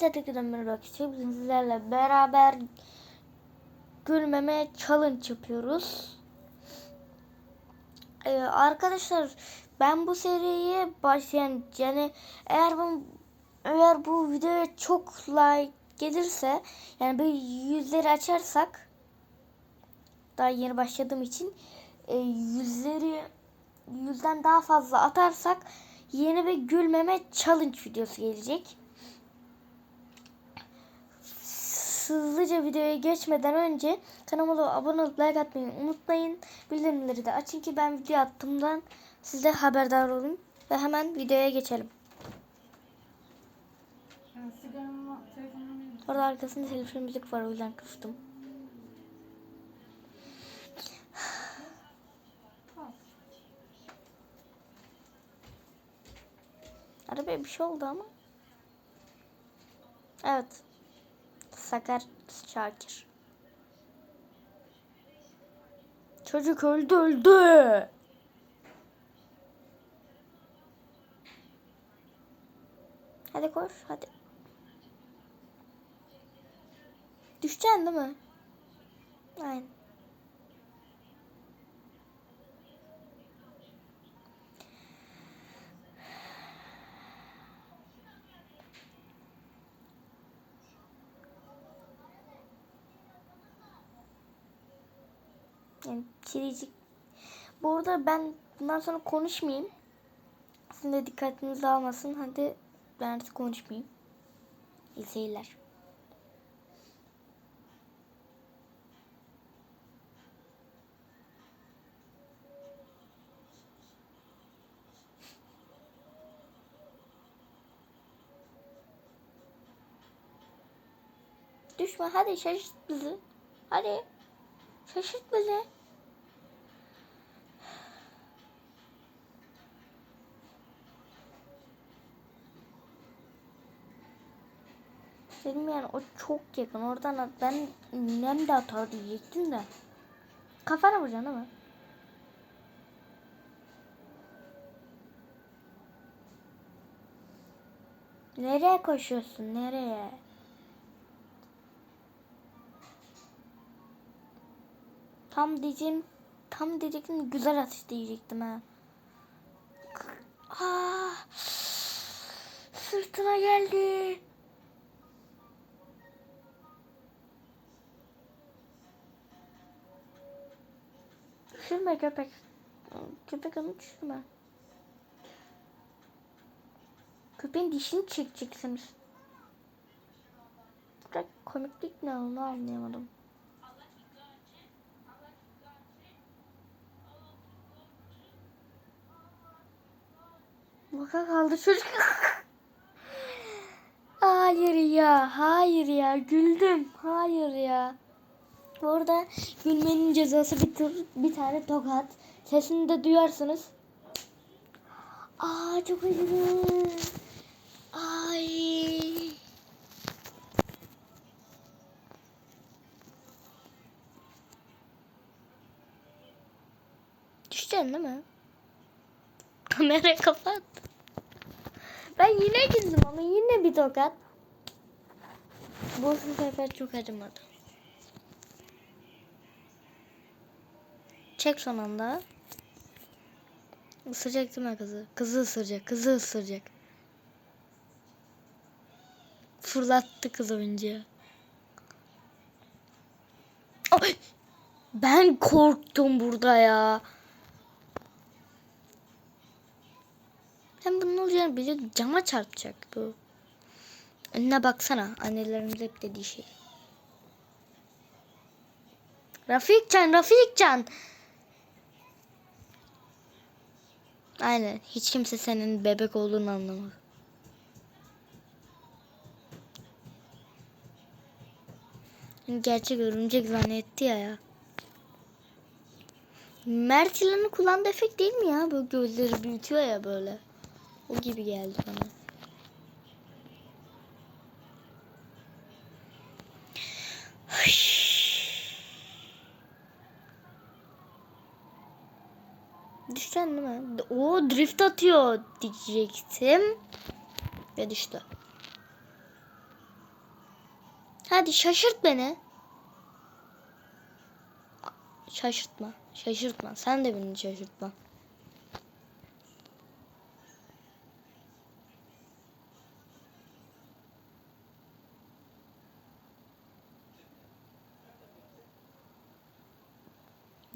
Hepinize tekrardan merhaba arkadaşlar. Bugün sizlerle beraber gülmeme challenge yapıyoruz. Ee, arkadaşlar ben bu seriye başlayan yani eğer bu eğer bu videoya çok like gelirse yani bir yüzleri açarsak daha yeni başladığım için e, yüzleri yüzden daha fazla atarsak yeni bir gülmeme challenge videosu gelecek. Hızlıca videoya geçmeden önce kanalıma abone olup like atmayı unutmayın. Bildirimleri de açın ki ben video attığımdan siz de haberdar olun. Ve hemen videoya geçelim. Orada arkasında telefon müzik var o yüzden kıstım. Arabaya bir şey oldu ama. Evet. Sakar Şakir. Çocuk öldü öldü. Hadi koş hadi. Düşeceksin değil mi? Aynen. Yani kiricik. Bu arada ben bundan sonra konuşmayayım. Sizin de dikkatinizi almasın. Hadi ben artık konuşmayayım. İyi seyirler. Düşme hadi şaşırt bizi. Hadi. Şaşırt bizi. Dedim yani o çok yakın. Oradan at- ben nem de atar diyecektim de. Kafana vuracaksın ama. Nereye koşuyorsun? Nereye? Tam diyeceğim, tam diyecektim güzel atış diyecektim ha. Aa, sırtına geldi. Düşürme köpek. Köpek onu düşürme. Köpeğin dişini çekeceksiniz. Bırak komiklik ne onu anlayamadım. Baka kaldı çocuk. hayır ya, hayır ya, güldüm. Hayır ya. Orada gülmenin cezası bir, tur, bir tane tokat. Sesini de duyarsınız. Aa çok acıdı. Ay. Düşeceksin değil mi? Kamera kapat. Ben yine güldüm ama yine bir tokat. Bu sefer çok acımadı. Çek son anda. Isıracak değil mi kızı? Kızı ısıracak. Kızı ısıracak. Fırlattı kız oyuncağı. Ay! Ben korktum burada ya. Ben bunun olacağını biliyordum. Cama çarpacak bu. Önüne baksana. Annelerimiz hep dediği şey. Rafikcan, Rafikcan. Aynen. Hiç kimse senin bebek olduğunu anlamaz. Gerçek örümcek zannetti ya ya. Mert İlhan'ın kullandığı efekt değil mi ya? Böyle gözleri büyütüyor ya böyle. O gibi geldi bana. Düşeceksin değil mi? O drift atıyor diyecektim. Ve düştü. Hadi şaşırt beni. Şaşırtma. Şaşırtma. Sen de beni şaşırtma.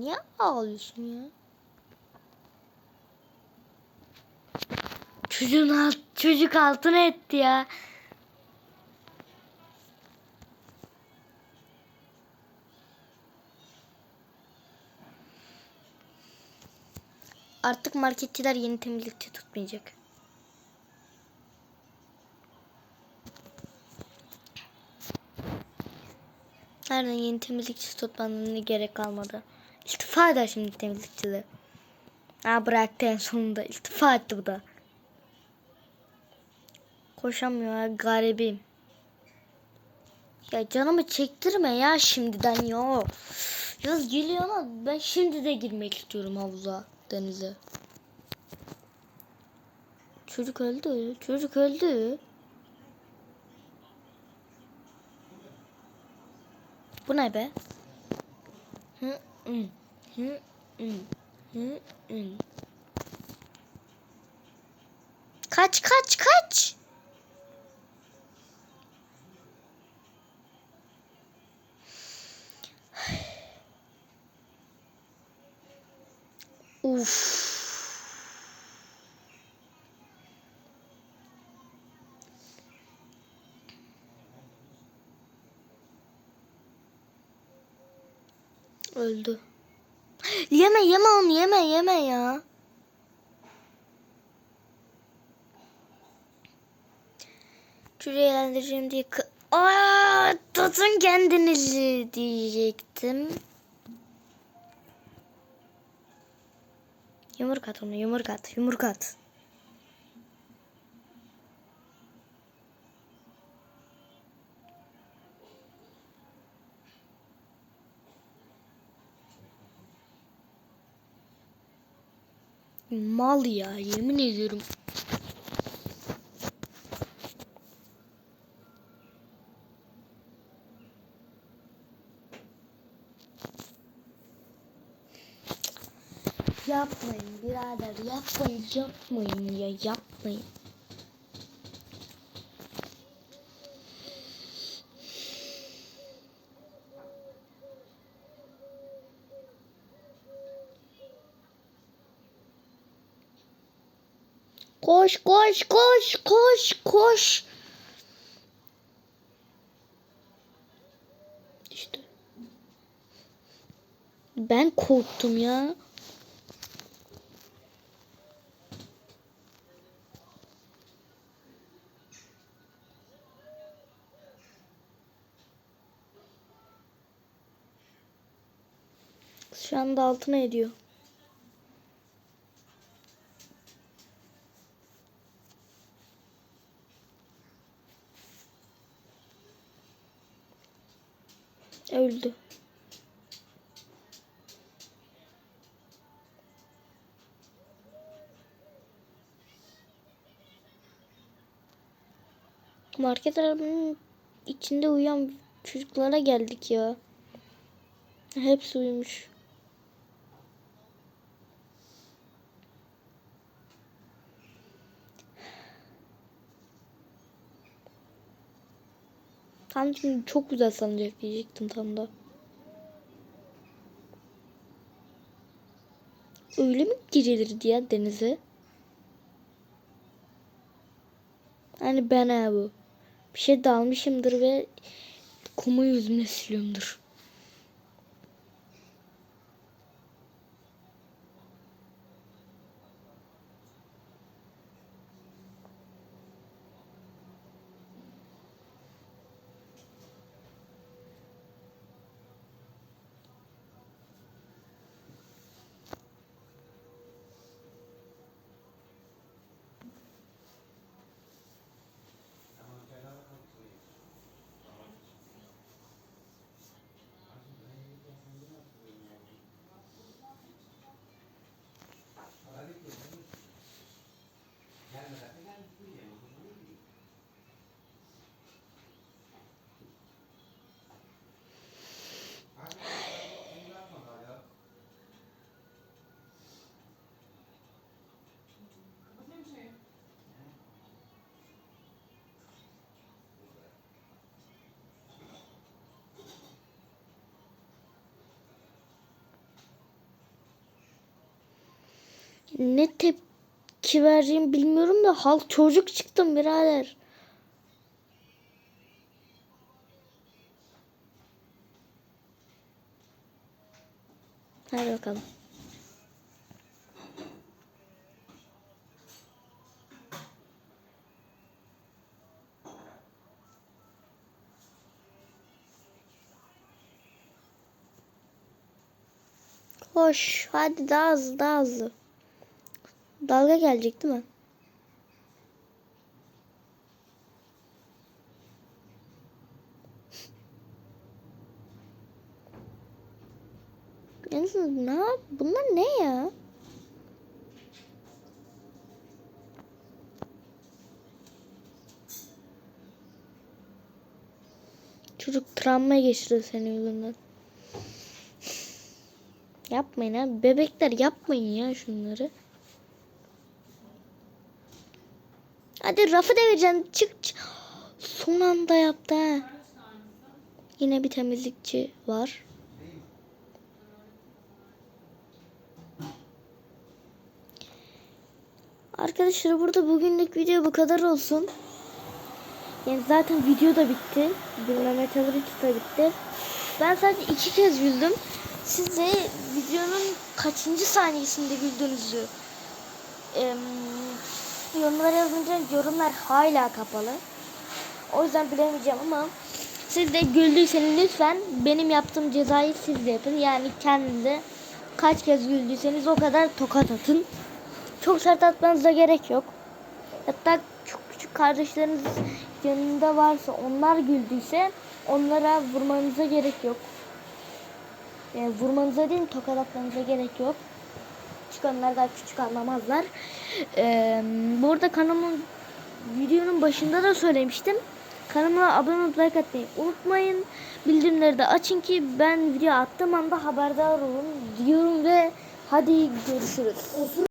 Niye ağlıyorsun ya? Çocuğun alt, çocuk altına etti ya. Artık marketçiler yeni temizlikçi tutmayacak. Nereden yeni temizlikçi tutmanın ne gerek kalmadı. İstifa eder şimdi temizlikçiler. Ha bıraktı en sonunda. İstifa etti bu da. Koşamıyor ya garibim. Ya canımı çektirme ya şimdiden ya. Yaz geliyor ama ben şimdi de girmek istiyorum havuza, denize. Çocuk öldü. Çocuk öldü. Bu ne be? Hı, hı, hı, hı, hı, hı. Kaç kaç kaç. Uf. Öldü. Yeme yeme onu yeme yeme ya. Çocuğu eğlendireceğim diye kı- Aa, tutun kendinizi diyecektim. Yumruk at onu yumruk at yumruk at. Mal ya yemin ediyorum. Yapmayın birader yapmayın yapmayın ya yapmayın. Koş koş koş koş koş. İşte. Ben korktum ya. Şu anda altına ediyor. Market arabanın içinde uyuyan çocuklara geldik ya. Hepsi uyumuş. Tam şimdi çok güzel sanacak diyecektim tam da. Öyle mi girilirdi ya denize? Hani ben ha bu. Bir şey dalmışımdır ve kumu yüzüme siliyorumdur. Ne tepki vereceğimi bilmiyorum da halk çocuk çıktım birader. Hadi bakalım. Koş. Hadi daha hızlı daha hızlı. Dalga gelecek değil mi? Yalnız ne? Bunlar ne ya? Çocuk travma geçiriyor senin yüzünden. Yapmayın ha. Bebekler yapmayın ya şunları. Hadi rafı devireceksin. Çık, çık. Son anda yaptı ha. Yine bir temizlikçi var. Arkadaşlar burada bugünlük video bu kadar olsun. Yani zaten video da bitti. Bilmem Metalurix da bitti. Ben sadece iki kez güldüm. Siz de videonun kaçıncı saniyesinde güldüğünüzü em, yorumlara yazınca yorumlar hala kapalı. O yüzden bilemeyeceğim ama siz de güldüyseniz lütfen benim yaptığım cezayı siz de yapın. Yani kendinize kaç kez güldüyseniz o kadar tokat atın. Çok sert atmanıza gerek yok. Hatta çok küçük kardeşleriniz yanında varsa onlar güldüyse onlara vurmanıza gerek yok. Yani vurmanıza değil tokat atmanıza gerek yok. Çünkü onlar daha küçük anlamazlar. Ee, bu arada kanalımın videonun başında da söylemiştim. Kanalıma abone olup like atmayı unutmayın. Bildirimleri de açın ki ben video attığım anda haberdar olun diyorum ve hadi görüşürüz.